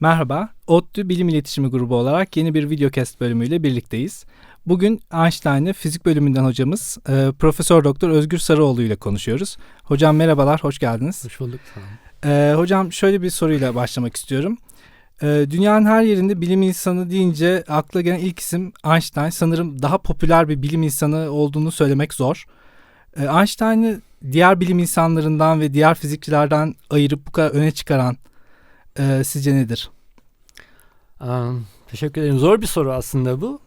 Merhaba, ODTÜ Bilim İletişimi Grubu olarak yeni bir videocast bölümüyle birlikteyiz. Bugün Einstein'ı fizik bölümünden hocamız e, Profesör Doktor Özgür Sarıoğlu ile konuşuyoruz. Hocam merhabalar, hoş geldiniz. Hoş bulduk. Sağ olun. E, hocam şöyle bir soruyla başlamak istiyorum. E, dünyanın her yerinde bilim insanı deyince akla gelen ilk isim Einstein. Sanırım daha popüler bir bilim insanı olduğunu söylemek zor. E, Einstein'ı diğer bilim insanlarından ve diğer fizikçilerden ayırıp bu kadar öne çıkaran e, sizce nedir? Um, teşekkür ederim. Zor bir soru aslında bu.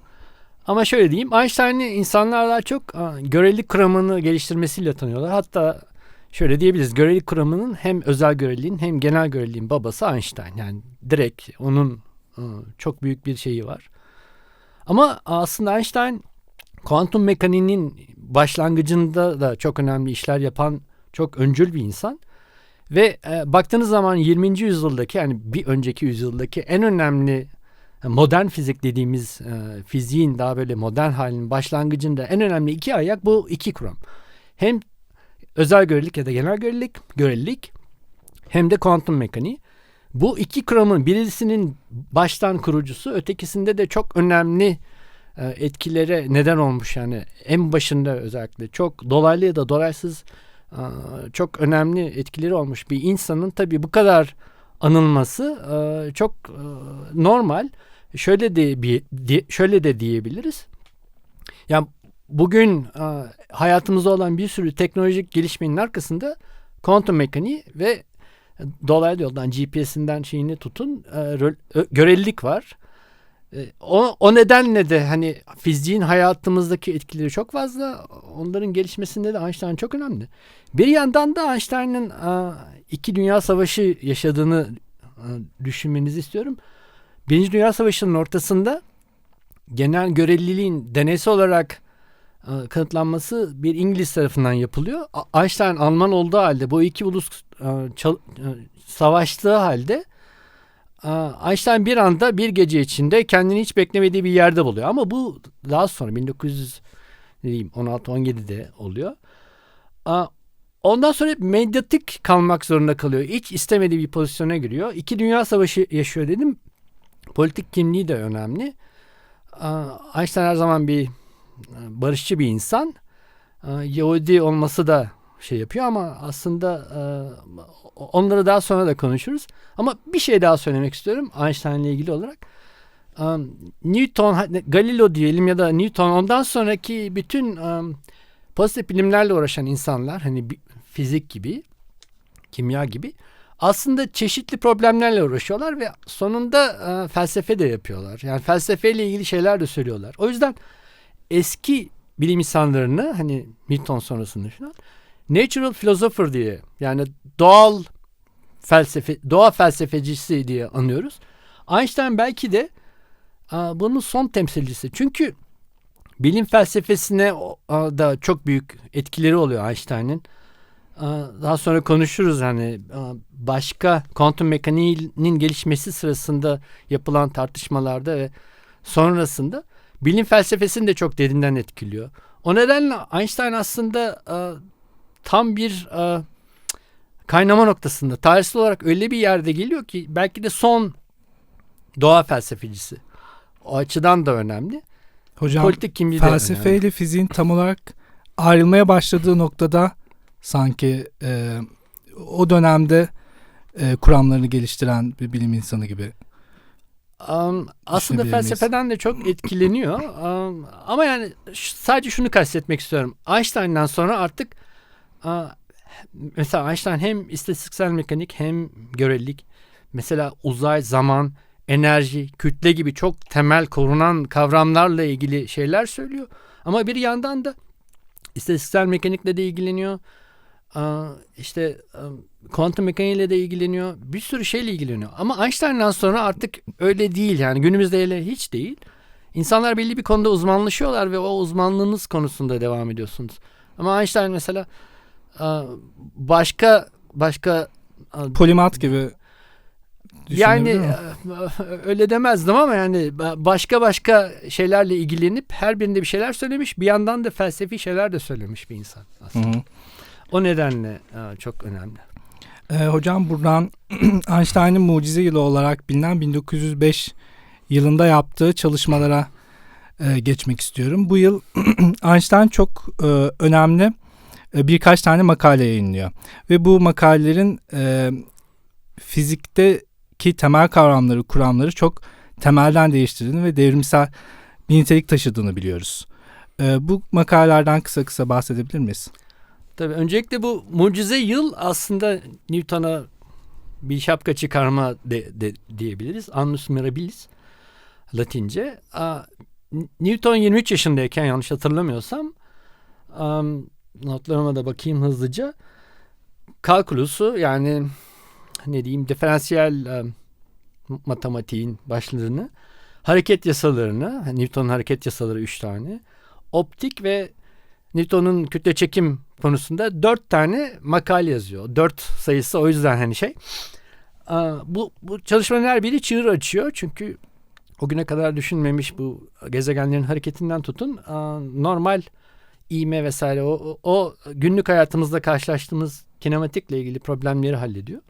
Ama şöyle diyeyim. Einstein'ı insanlar daha çok uh, görelilik kuramını geliştirmesiyle tanıyorlar. Hatta şöyle diyebiliriz. Görelilik kuramının hem özel göreliliğin hem genel göreliliğin babası Einstein. Yani direkt onun uh, çok büyük bir şeyi var. Ama aslında Einstein kuantum mekaniğinin başlangıcında da çok önemli işler yapan çok öncül bir insan. Ve e, baktığınız zaman 20. yüzyıldaki yani bir önceki yüzyıldaki en önemli e, modern fizik dediğimiz e, fiziğin daha böyle modern halinin başlangıcında en önemli iki ayak bu iki kuram. Hem özel görelilik ya da genel görelilik, görelilik hem de kuantum mekaniği. Bu iki kuramın birisinin baştan kurucusu ötekisinde de çok önemli e, etkilere neden olmuş yani en başında özellikle çok dolaylı ya da dolaysız çok önemli etkileri olmuş bir insanın tabii bu kadar anılması çok normal. Şöyle de şöyle de diyebiliriz. Yani bugün hayatımızda olan bir sürü teknolojik gelişmenin arkasında kuantum mekaniği ve dolaylı yoldan GPS'inden şeyini tutun görelilik var. E, o, o nedenle de hani fiziğin hayatımızdaki etkileri çok fazla. Onların gelişmesinde de Einstein çok önemli. Bir yandan da Einstein'ın iki dünya savaşı yaşadığını düşünmenizi istiyorum. Birinci Dünya Savaşı'nın ortasında genel görevliliğin deneysel olarak kanıtlanması bir İngiliz tarafından yapılıyor. Einstein Alman olduğu halde bu iki ulus savaştığı halde Einstein bir anda bir gece içinde kendini hiç beklemediği bir yerde buluyor. Ama bu daha sonra 1916-17'de oluyor. Ondan sonra medyatik kalmak zorunda kalıyor. Hiç istemediği bir pozisyona giriyor. İki dünya savaşı yaşıyor dedim. Politik kimliği de önemli. Einstein her zaman bir e, barışçı bir insan. Yahudi olması da şey yapıyor ama aslında e, onları daha sonra da konuşuruz. Ama bir şey daha söylemek istiyorum Einstein ile ilgili olarak. Um, Newton, Galileo diyelim ya da Newton ondan sonraki bütün um, pozitif bilimlerle uğraşan insanlar hani fizik gibi, kimya gibi aslında çeşitli problemlerle uğraşıyorlar ve sonunda e, felsefe de yapıyorlar. Yani felsefeyle ilgili şeyler de söylüyorlar. O yüzden eski bilim insanlarını hani Newton sonrasında falan natural philosopher diye yani doğal felsefe doğa felsefecisi diye anıyoruz. Einstein belki de bunun son temsilcisi. Çünkü bilim felsefesine da çok büyük etkileri oluyor Einstein'ın. Daha sonra konuşuruz hani başka kuantum mekaniğinin gelişmesi sırasında yapılan tartışmalarda ve sonrasında bilim felsefesini de çok derinden etkiliyor. O nedenle Einstein aslında tam bir kaynama noktasında tarihsel olarak öyle bir yerde geliyor ki belki de son doğa felsefecisi. O açıdan da önemli. Hocam Politik kimliği felsefeyle de fiziğin tam olarak ayrılmaya başladığı noktada sanki e, o dönemde e, kuramlarını geliştiren bir bilim insanı gibi. Um, aslında felsefeden de çok etkileniyor. Um, ama yani sadece şunu kastetmek istiyorum. Einstein'dan sonra artık mesela Einstein hem istatistiksel mekanik hem görelilik mesela uzay, zaman, enerji, kütle gibi çok temel korunan kavramlarla ilgili şeyler söylüyor. Ama bir yandan da istatistiksel mekanikle de ilgileniyor işte kuantum mekaniğiyle de ilgileniyor. Bir sürü şeyle ilgileniyor. Ama Einstein'dan sonra artık öyle değil yani günümüzde öyle hiç değil. İnsanlar belli bir konuda uzmanlaşıyorlar ve o uzmanlığınız konusunda devam ediyorsunuz. Ama Einstein mesela başka başka polimat gibi yani öyle demezdim ama yani başka başka şeylerle ilgilenip her birinde bir şeyler söylemiş bir yandan da felsefi şeyler de söylemiş bir insan aslında. Hı hı. O nedenle çok önemli. Ee, hocam buradan Einstein'ın mucize yılı olarak bilinen 1905 yılında yaptığı çalışmalara e, geçmek istiyorum. Bu yıl Einstein çok e, önemli e, birkaç tane makale yayınlıyor. Ve bu makalelerin e, fizikteki temel kavramları, kuramları çok temelden değiştirdiğini ve devrimsel bir nitelik taşıdığını biliyoruz. E, bu makalelerden kısa kısa bahsedebilir miyiz? Tabii öncelikle bu mucize yıl aslında Newton'a bir şapka çıkarma de, de, diyebiliriz. Annus mirabilis Latince. Aa, Newton 23 yaşındayken yanlış hatırlamıyorsam um, notlarıma da bakayım hızlıca. Kalkulusu yani ne diyeyim diferansiyel um, matematiğin başlarını, hareket yasalarını, Newton'un hareket yasaları 3 tane, optik ve Newton'un kütle çekim konusunda dört tane makale yazıyor. Dört sayısı o yüzden hani şey. Bu, bu çalışmanın her biri çığır açıyor. Çünkü o güne kadar düşünmemiş bu gezegenlerin hareketinden tutun normal iğme vesaire o, o günlük hayatımızda karşılaştığımız kinematikle ilgili problemleri hallediyor.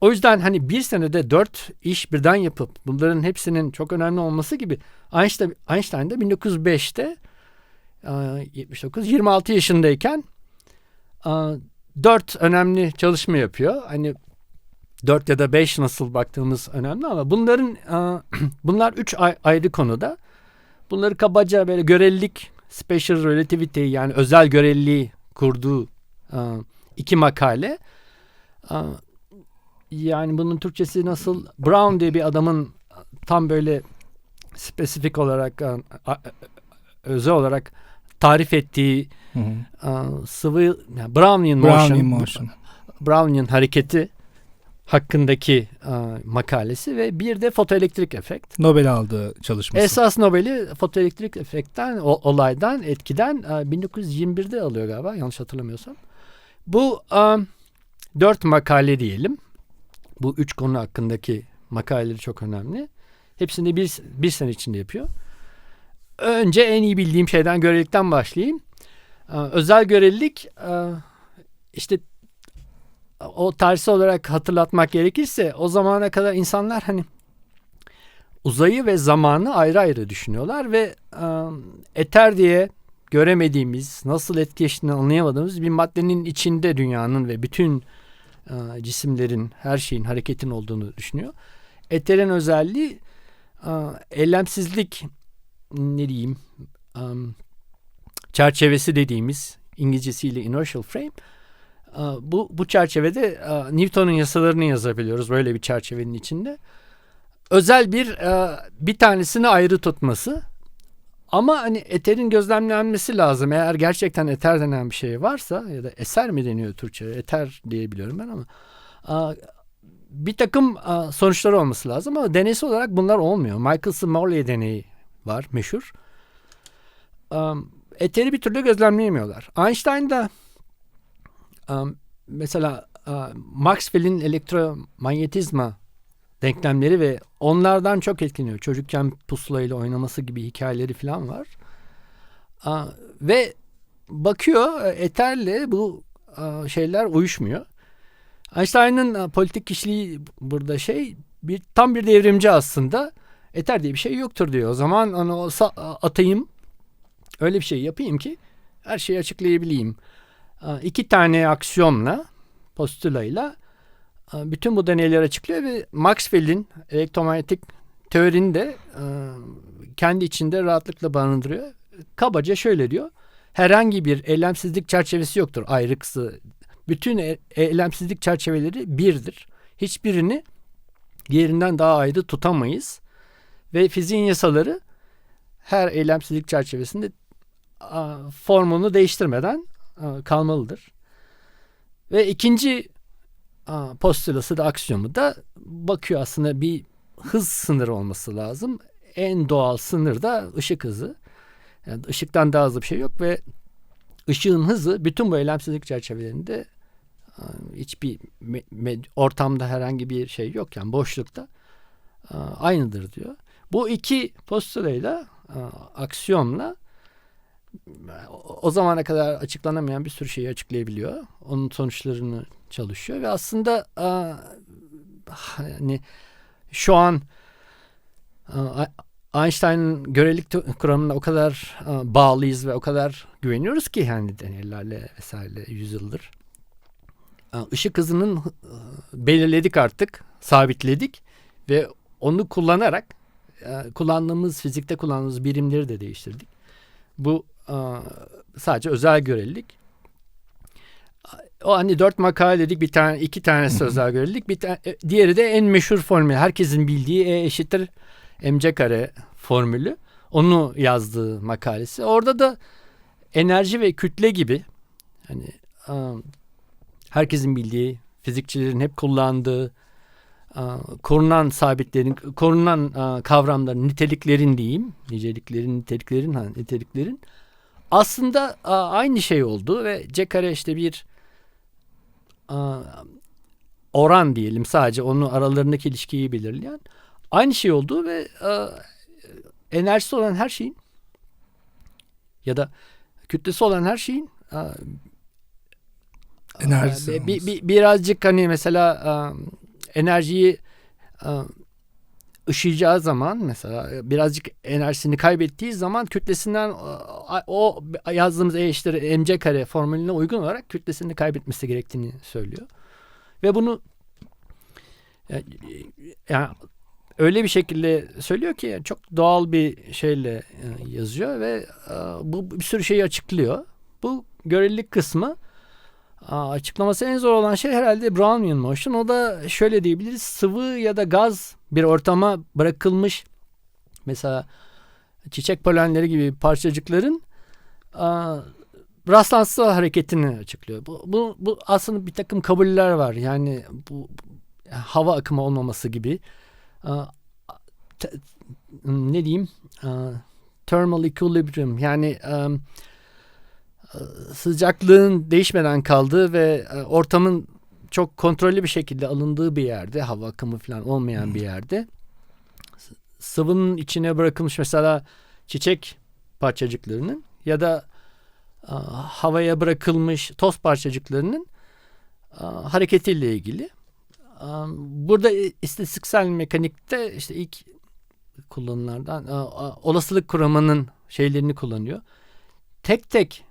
O yüzden hani bir senede dört iş birden yapıp bunların hepsinin çok önemli olması gibi Einstein, Einstein de 1905'te 79 26 yaşındayken dört önemli çalışma yapıyor. Hani dört ya da beş nasıl baktığımız önemli ama bunların bunlar üç ayrı konuda. Bunları kabaca böyle görelilik, special relativity yani özel göreliliği kurduğu iki makale. Yani bunun Türkçesi nasıl? Brown diye bir adamın tam böyle spesifik olarak özel olarak tarif ettiği hı hı. sıvı yani Brownian motion, Brownian motion. Brownian hareketi hakkındaki uh, makalesi ve bir de fotoelektrik efekt. Nobel aldığı çalışması. Esas Nobel'i fotoelektrik efektten, o, olaydan, etkiden uh, 1921'de alıyor galiba yanlış hatırlamıyorsam. Bu um, dört makale diyelim. Bu üç konu hakkındaki makaleleri çok önemli. Hepsini bir, bir sene içinde yapıyor. Önce en iyi bildiğim şeyden görelilikten başlayayım. Özel görelilik işte o tarihsel olarak hatırlatmak gerekirse o zamana kadar insanlar hani uzayı ve zamanı ayrı ayrı düşünüyorlar ve eter diye göremediğimiz, nasıl etkileştiğini anlayamadığımız bir maddenin içinde dünyanın ve bütün cisimlerin, her şeyin hareketin olduğunu düşünüyor. Eterin özelliği eylemsizlik ne diyeyim um, çerçevesi dediğimiz İngilizcesiyle inertial frame bu bu çerçevede Newton'un yasalarını yazabiliyoruz böyle bir çerçevenin içinde. Özel bir bir tanesini ayrı tutması ama hani eterin gözlemlenmesi lazım. Eğer gerçekten eter denen bir şey varsa ya da eser mi deniyor Türkçe? Eter diyebiliyorum ben ama bir takım sonuçları olması lazım ama deneysel olarak bunlar olmuyor. Michelson-Morley deneyi var meşhur. Eteri bir türlü gözlemleyemiyorlar. Einstein da mesela Maxwell'in elektromanyetizma denklemleri ve onlardan çok etkileniyor. Çocukken pusulayla oynaması gibi hikayeleri falan var. Ve bakıyor eterle bu şeyler uyuşmuyor. Einstein'ın politik kişiliği burada şey bir tam bir devrimci aslında. Eter diye bir şey yoktur diyor. O zaman onu atayım öyle bir şey yapayım ki her şeyi açıklayabileyim. İki tane aksiyonla postulayla bütün bu deneyleri açıklıyor ve Maxwell'in elektromanyetik teorini de kendi içinde rahatlıkla barındırıyor. Kabaca şöyle diyor. Herhangi bir eylemsizlik çerçevesi yoktur ayrıksı. Bütün e, eylemsizlik çerçeveleri birdir. Hiçbirini diğerinden daha ayrı tutamayız. Ve fiziğin yasaları her eylemsizlik çerçevesinde formunu değiştirmeden kalmalıdır. Ve ikinci postulası da aksiyomu da bakıyor aslında bir hız sınırı olması lazım. En doğal sınır da ışık hızı. Yani ışıktan daha hızlı bir şey yok ve ışığın hızı bütün bu eylemsizlik çerçevelerinde hiçbir ortamda herhangi bir şey yok yani boşlukta aynıdır diyor. Bu iki postulayla, aksiyonla o- zamana kadar açıklanamayan bir sürü şeyi açıklayabiliyor. Onun sonuçlarını çalışıyor ve aslında aa, hani şu an Einstein'ın görelilik kuramına o kadar bağlıyız ve o kadar güveniyoruz ki yani deneylerle vesaire yüzyıldır. Işık hızının belirledik artık, sabitledik ve onu kullanarak kullandığımız fizikte kullandığımız birimleri de değiştirdik. Bu sadece özel görelilik. O hani dört makale dedik bir tane iki tanesi özel görelilik bir tane diğeri de en meşhur formül herkesin bildiği E eşittir mc kare formülü. Onu yazdığı makalesi. Orada da enerji ve kütle gibi hani herkesin bildiği fizikçilerin hep kullandığı korunan sabitlerin, korunan kavramların, niteliklerin diyeyim, niceliklerin, niteliklerin, ha, niteliklerin aslında aynı şey oldu ve C kare işte bir oran diyelim sadece onu aralarındaki ilişkiyi belirleyen aynı şey oldu ve enerjisi olan her şeyin ya da kütlesi olan her şeyin Enerjisi bir, bir- birazcık hani mesela enerjiyi ışıyacağı zaman mesela e, birazcık enerjisini kaybettiği zaman kütlesinden e, o yazdığımız E eşittir mc kare formülüne uygun olarak kütlesini kaybetmesi gerektiğini söylüyor. Ve bunu e, yani öyle bir şekilde söylüyor ki çok doğal bir şeyle yazıyor ve bu bir sürü şeyi açıklıyor. Bu görelilik kısmı açıklaması en zor olan şey herhalde Brownian motion. O da şöyle diyebiliriz. Sıvı ya da gaz bir ortama bırakılmış mesela çiçek polenleri gibi parçacıkların aa, rastlantısal hareketini açıklıyor. Bu, bu, bu aslında bir takım kabuller var. Yani bu hava akımı olmaması gibi. Aa, te- ne diyeyim? Aa, thermal equilibrium yani um, sıcaklığın değişmeden kaldığı ve e, ortamın çok kontrollü bir şekilde alındığı bir yerde, hava akımı falan olmayan bir yerde sıvının içine bırakılmış mesela çiçek parçacıklarının ya da e, havaya bırakılmış toz parçacıklarının e, hareketiyle ilgili. E, Burada istatistiksel mekanikte işte ilk kullanılardan olasılık kuramının şeylerini kullanıyor. Tek tek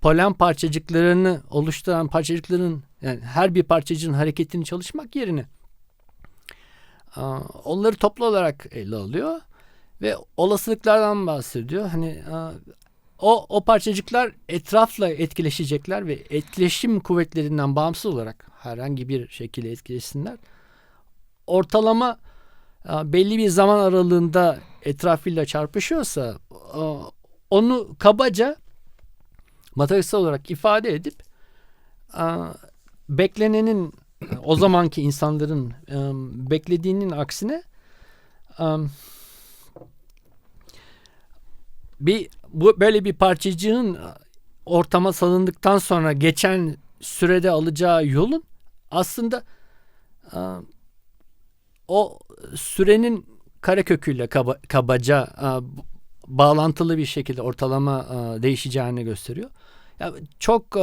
polen parçacıklarını oluşturan parçacıkların yani her bir parçacığın hareketini çalışmak yerine onları toplu olarak ele alıyor ve olasılıklardan bahsediyor. Hani o o parçacıklar etrafla etkileşecekler ve etkileşim kuvvetlerinden bağımsız olarak herhangi bir şekilde etkileşsinler. Ortalama belli bir zaman aralığında etrafıyla çarpışıyorsa onu kabaca matematiksel olarak ifade edip beklenenin o zamanki insanların e, beklediğinin aksine e, bir bu böyle bir parçacığın ortama salındıktan sonra geçen sürede alacağı yolun aslında e, o sürenin kareköküyle kaba, kabaca e, bağlantılı bir şekilde ortalama e, değişeceğini gösteriyor. Ya çok e,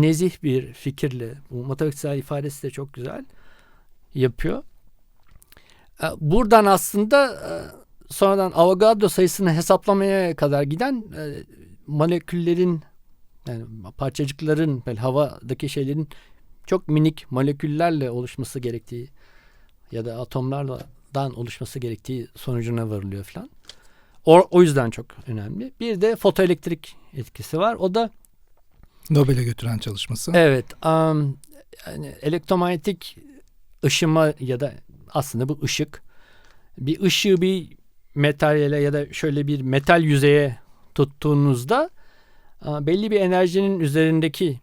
nezih bir fikirle bu matematiksel ifadesi de çok güzel yapıyor. E, buradan aslında e, sonradan Avogadro sayısını hesaplamaya kadar giden e, moleküllerin yani parçacıkların böyle havadaki şeylerin çok minik moleküllerle oluşması gerektiği ya da atomlardan oluşması gerektiği sonucuna varılıyor falan. O, o yüzden çok önemli. Bir de fotoelektrik etkisi var. O da Nobel'e götüren çalışması. evet um, yani elektromanyetik ışıma ya da aslında bu ışık bir ışığı bir metalle ya da şöyle bir metal yüzeye tuttuğunuzda belli bir enerjinin üzerindeki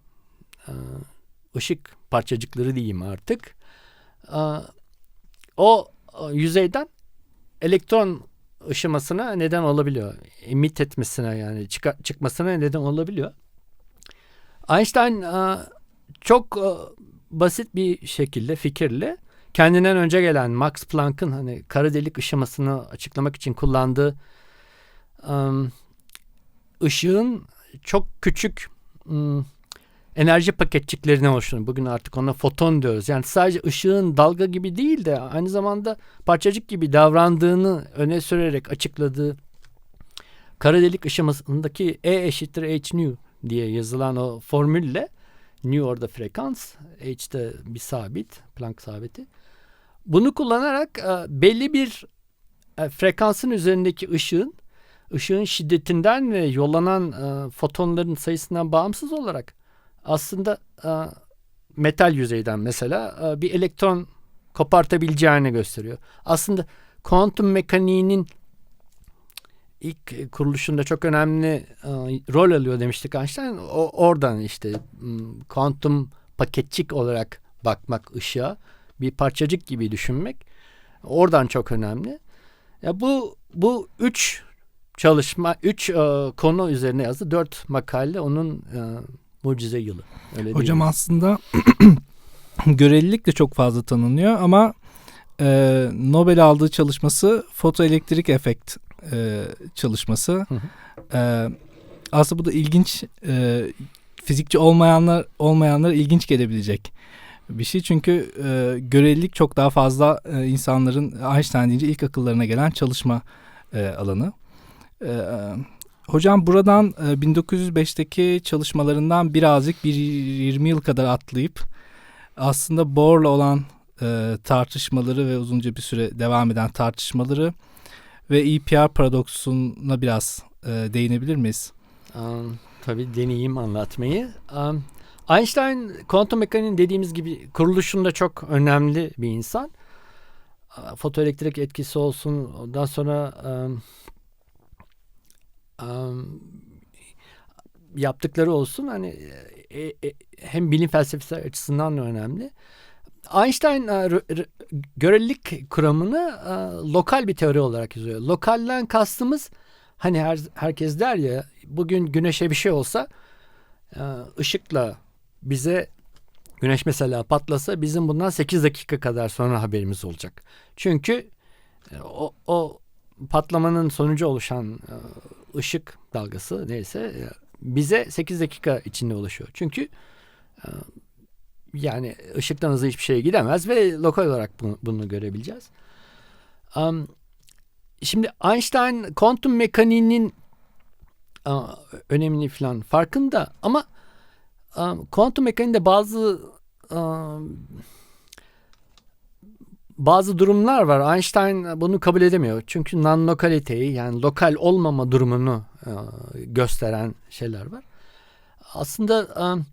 ışık parçacıkları diyeyim artık o yüzeyden elektron ışımasına neden olabiliyor. Emit etmesine yani çıka, çıkmasına neden olabiliyor. Einstein e, çok e, basit bir şekilde fikirle kendinden önce gelen Max Planck'ın hani kara delik ışımasını açıklamak için kullandığı ışığın çok küçük enerji paketçiklerine oluştuğunu. Bugün artık ona foton diyoruz. Yani sadece ışığın dalga gibi değil de aynı zamanda parçacık gibi davrandığını öne sürerek açıkladığı kara delik ışımasındaki E eşittir h nu diye yazılan o formülle nu orada frekans, h de bir sabit, Planck sabiti. Bunu kullanarak e, belli bir e, frekansın üzerindeki ışığın ışığın şiddetinden ve yollanan e, fotonların sayısından bağımsız olarak aslında metal yüzeyden mesela bir elektron kopartabileceğini gösteriyor. Aslında kuantum mekaniğinin ilk kuruluşunda çok önemli e, rol alıyor demiştik Einstein. O, oradan işte kuantum paketçik olarak bakmak ışığa bir parçacık gibi düşünmek oradan çok önemli. Ya bu bu üç çalışma, üç e, konu üzerine yazdı. Dört makale onun e, mucize yılı. Öyle Hocam diyebiliriz. aslında görelilik de çok fazla tanınıyor ama e, Nobel aldığı çalışması fotoelektrik efekt e, çalışması. Hı hı. E, aslında bu da ilginç e, fizikçi olmayanlar olmayanlar ilginç gelebilecek bir şey. Çünkü e, görelilik çok daha fazla e, insanların Einstein deyince ilk akıllarına gelen çalışma e, alanı. E, hocam buradan e, 1905'teki çalışmalarından birazcık bir 20 yıl kadar atlayıp aslında Bohr'la olan e, tartışmaları ve uzunca bir süre devam eden tartışmaları ve EPR paradoksuna biraz e, değinebilir miyiz? Um, tabii deneyeyim anlatmayı. Um, Einstein kuantum mekaniğinin dediğimiz gibi kuruluşunda çok önemli bir insan. Fotoelektrik etkisi olsun. Ondan sonra um, um, yaptıkları olsun. Hani e, e, hem bilim felsefesi açısından da önemli. Einstein e, görelilik kuramını e, lokal bir teori olarak yazıyor. Lokalden kastımız hani her, herkes der ya bugün güneşe bir şey olsa e, ışıkla bize güneş mesela patlasa bizim bundan 8 dakika kadar sonra haberimiz olacak. Çünkü o, o patlamanın sonucu oluşan ışık dalgası neyse bize 8 dakika içinde ulaşıyor. Çünkü yani ışıktan hızlı hiçbir şeye gidemez ve lokal olarak bunu, bunu görebileceğiz. Um, şimdi Einstein kuantum mekaniğinin uh, önemini falan farkında ama um, kuantum mekaniğinde bazı um, bazı durumlar var. Einstein bunu kabul edemiyor. Çünkü non-lokaliteyi yani lokal olmama durumunu uh, gösteren şeyler var. Aslında um,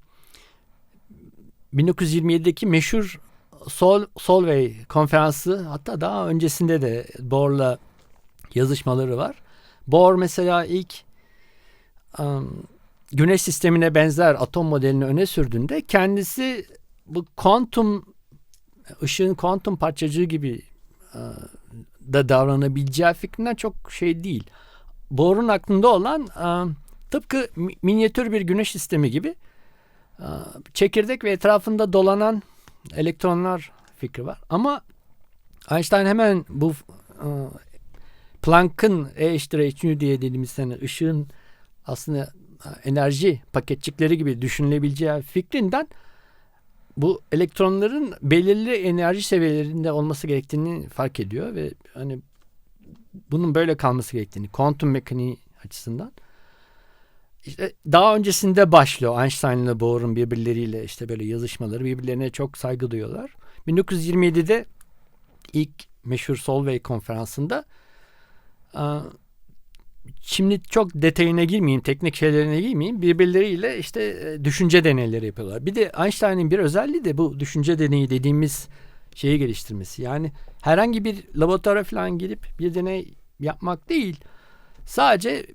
1927'deki meşhur Sol, Solvay konferansı hatta daha öncesinde de Bohr'la yazışmaları var. Bohr mesela ilk um, güneş sistemine benzer atom modelini öne sürdüğünde kendisi bu kuantum ışığın kuantum parçacığı gibi uh, da davranabileceği fikrinden çok şey değil. Bohr'un aklında olan uh, tıpkı minyatür bir güneş sistemi gibi çekirdek ve etrafında dolanan elektronlar fikri var. Ama Einstein hemen bu Planck'ın E eşittir h diye dediğimiz hani ışığın aslında enerji paketçikleri gibi düşünülebileceği fikrinden bu elektronların belirli enerji seviyelerinde olması gerektiğini fark ediyor ve hani bunun böyle kalması gerektiğini kuantum mekaniği açısından işte daha öncesinde başlıyor Einstein ile Bohr'un birbirleriyle işte böyle yazışmaları birbirlerine çok saygı duyuyorlar. 1927'de ilk meşhur Solvay konferansında şimdi çok detayına girmeyeyim, teknik şeylerine girmeyeyim. Birbirleriyle işte düşünce deneyleri yapıyorlar. Bir de Einstein'in bir özelliği de bu düşünce deneyi dediğimiz şeyi geliştirmesi. Yani herhangi bir laboratuvara falan girip bir deney yapmak değil. Sadece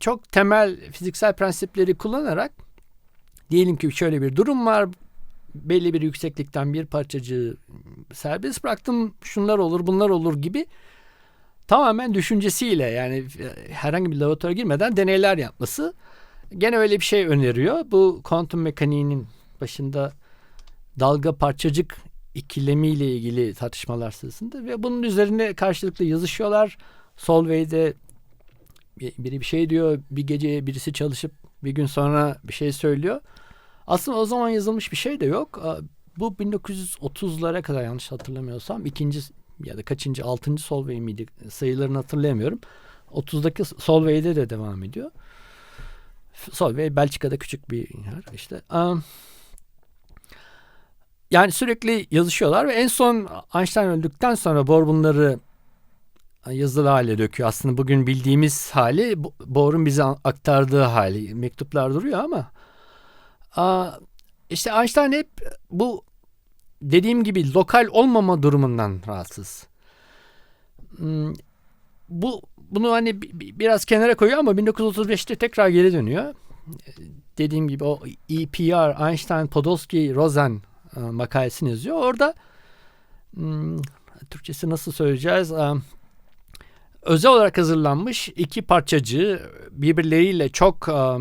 çok temel fiziksel prensipleri kullanarak diyelim ki şöyle bir durum var. Belli bir yükseklikten bir parçacığı serbest bıraktım. Şunlar olur, bunlar olur gibi tamamen düşüncesiyle yani herhangi bir laboratuvara girmeden deneyler yapması gene öyle bir şey öneriyor. Bu kuantum mekaniğinin başında dalga parçacık ikilemiyle ilgili tartışmalar sırasında ve bunun üzerine karşılıklı yazışıyorlar. Solvay'de biri bir şey diyor, bir gece birisi çalışıp bir gün sonra bir şey söylüyor. Aslında o zaman yazılmış bir şey de yok. Bu 1930'lara kadar yanlış hatırlamıyorsam ikinci ya da kaçıncı altıncı Solvay miydi sayılarını hatırlayamıyorum. 30'daki Solvay'de de devam ediyor. Solvay Belçika'da küçük bir yer işte. Yani sürekli yazışıyorlar ve en son Einstein öldükten sonra Bohr bunları yazılı hale döküyor. Aslında bugün bildiğimiz hali Bo- Bohr'un bize aktardığı hali. Mektuplar duruyor ama aa, işte Einstein hep bu dediğim gibi lokal olmama durumundan rahatsız. Hmm, Bu bunu hani bi- bi- biraz kenara koyuyor ama 1935'te tekrar geri dönüyor. Dediğim gibi o EPR Einstein Podolsky Rosen e, makalesini yazıyor. Orada hmm, Türkçesi nasıl söyleyeceğiz? Özel olarak hazırlanmış iki parçacı birbirleriyle çok e,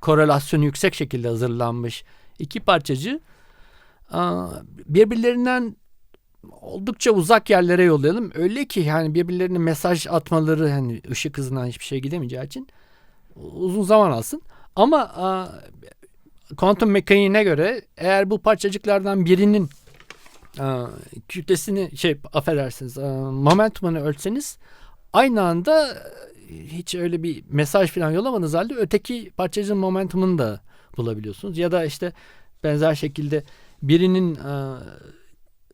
korelasyonu yüksek şekilde hazırlanmış iki parçacı birbirlerinden oldukça uzak yerlere yollayalım. Öyle ki yani birbirlerine mesaj atmaları hani ışık hızından hiçbir şey gidemeyeceği için uzun zaman alsın. Ama kuantum mekaniğine göre eğer bu parçacıklardan birinin kütlesini şey affedersiniz momentumunu ölçseniz aynı anda e, hiç öyle bir mesaj falan yollamadığınız halde öteki parçacığın momentumunu da bulabiliyorsunuz. Ya da işte benzer şekilde birinin e,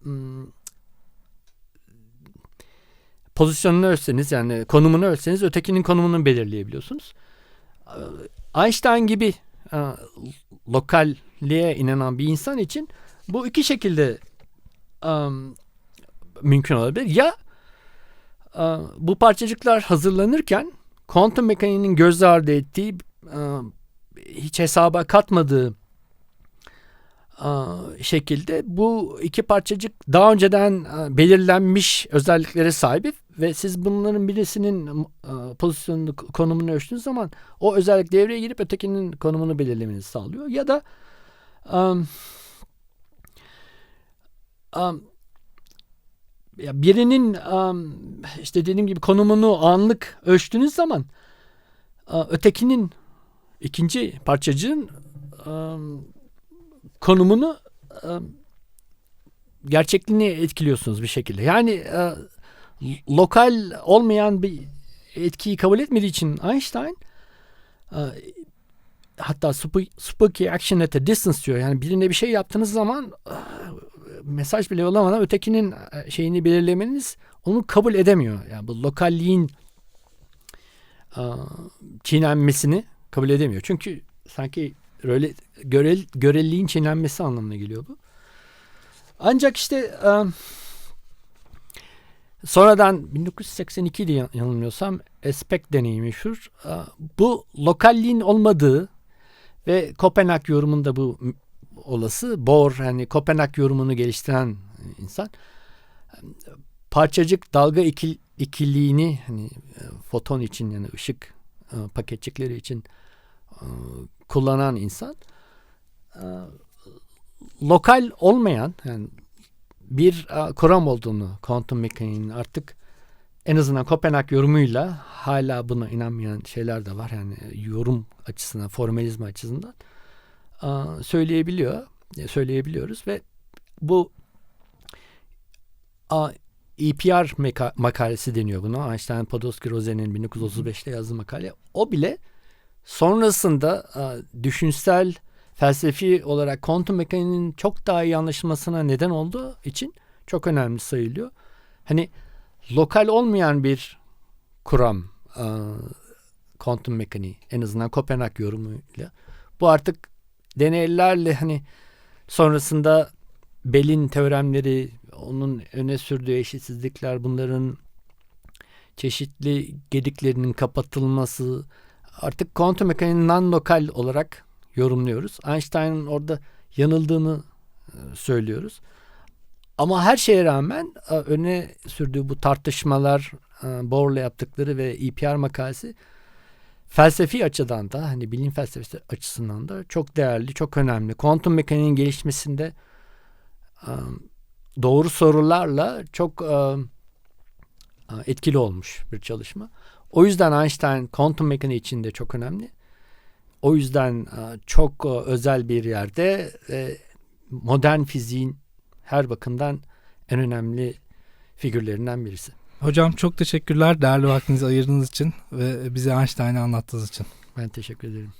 hmm, pozisyonunu ölçseniz yani konumunu ölçseniz ötekinin konumunu belirleyebiliyorsunuz. E, Einstein gibi lokalliğe inanan bir insan için bu iki şekilde mümkün olabilir. Ya bu parçacıklar hazırlanırken kuantum mekaniğinin göz ardı ettiği uh, hiç hesaba katmadığı uh, şekilde bu iki parçacık daha önceden uh, belirlenmiş özelliklere sahip ve siz bunların birisinin pozisyonunu konumunu ölçtüğünüz zaman o özellik devreye girip ötekinin konumunu belirlemenizi sağlıyor. Ya da um, um, ya birinin işte dediğim gibi konumunu anlık ölçtüğünüz zaman ötekinin ikinci parçacığın um, konumunu um, gerçekliğini etkiliyorsunuz bir şekilde. Yani lokal olmayan bir etkiyi kabul etmediği için Einstein hatta spooky action at a distance diyor. Yani birine bir şey yaptığınız zaman mesaj bile yollamadan ötekinin şeyini belirlemeniz onu kabul edemiyor. Yani bu lokalliğin çiğnenmesini kabul edemiyor. Çünkü sanki öyle görel, görelliğin çiğnenmesi anlamına geliyor bu. Ancak işte sonradan 1982'de yanılmıyorsam Aspect deneyi meşhur. Bu lokalliğin olmadığı ve Kopenhag yorumunda bu olası. Bohr hani Kopenhag yorumunu geliştiren insan parçacık dalga ikil, ikiliğini hani foton için yani ışık paketçikleri için kullanan insan lokal olmayan yani bir kuram olduğunu kuantum mekaniğinin artık en azından Kopenhag yorumuyla hala buna inanmayan şeyler de var. Yani yorum açısından, formalizm açısından söyleyebiliyor, söyleyebiliyoruz ve bu EPR makalesi deniyor buna. Einstein Podolsky Rosen'in 1935'te yazdığı makale. O bile sonrasında düşünsel felsefi olarak kuantum mekaniğinin çok daha iyi anlaşılmasına neden olduğu için çok önemli sayılıyor. Hani lokal olmayan bir kuram kuantum mekaniği en azından Kopenhag yorumuyla. Bu artık deneylerle hani sonrasında Bell'in teoremleri, onun öne sürdüğü eşitsizlikler, bunların çeşitli gediklerinin kapatılması artık kuantum mekaniğini non-lokal olarak yorumluyoruz. Einstein'ın orada yanıldığını söylüyoruz. Ama her şeye rağmen öne sürdüğü bu tartışmalar, Bohr'la yaptıkları ve EPR makalesi felsefi açıdan da hani bilim felsefesi açısından da çok değerli, çok önemli. Kuantum mekaniğinin gelişmesinde doğru sorularla çok etkili olmuş bir çalışma. O yüzden Einstein kuantum mekaniği içinde çok önemli. O yüzden çok özel bir yerde modern fiziğin her bakımdan en önemli figürlerinden birisi. Hocam çok teşekkürler değerli vaktinizi ayırdığınız için ve bize Einstein'ı anlattığınız için. Ben teşekkür ederim.